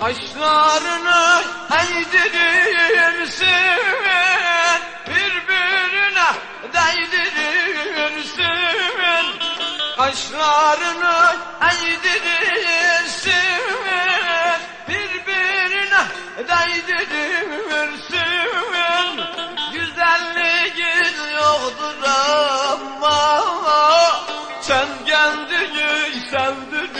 Kaşlarını eğdirirsin Birbirine değdirirsin Kaşlarını eğdirirsin Birbirine değdirirsin Güzelliğin yoktur ama Sen kendini sevdirirsin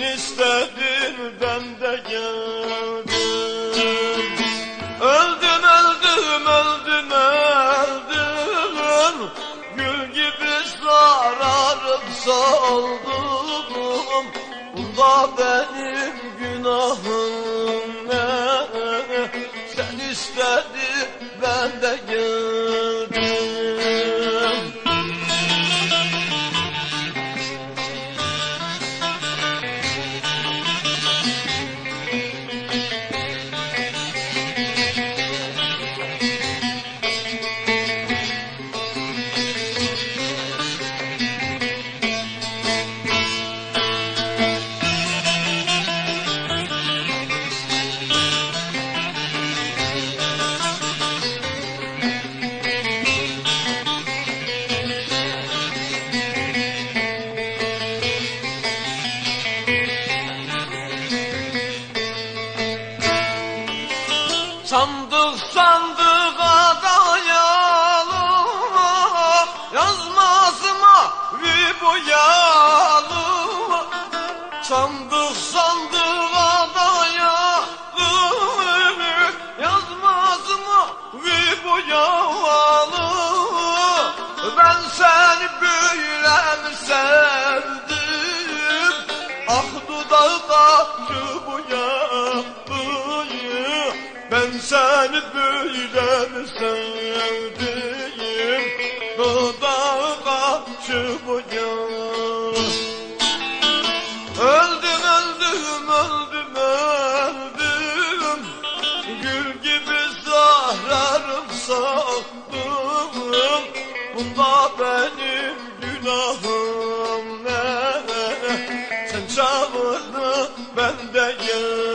Sen istedin ben de geldim. Öldüm öldüm öldüm öldüm. Gül gibi sararıp soldum. Bunda benim günahım ne? Sen istedin ben de geldim Sandık sandığa dayalı Yazması mavi boyalı Sandık sandığa dayalı Yazması mavi boyalı Sevdim seni böyle mi sevdiğim? Dudağı kaçı bu yar Öldüm öldüm öldüm öldüm. Gül gibi zahrarım saklım Bunda benim günahım ne? Sen çağırdın ben de gel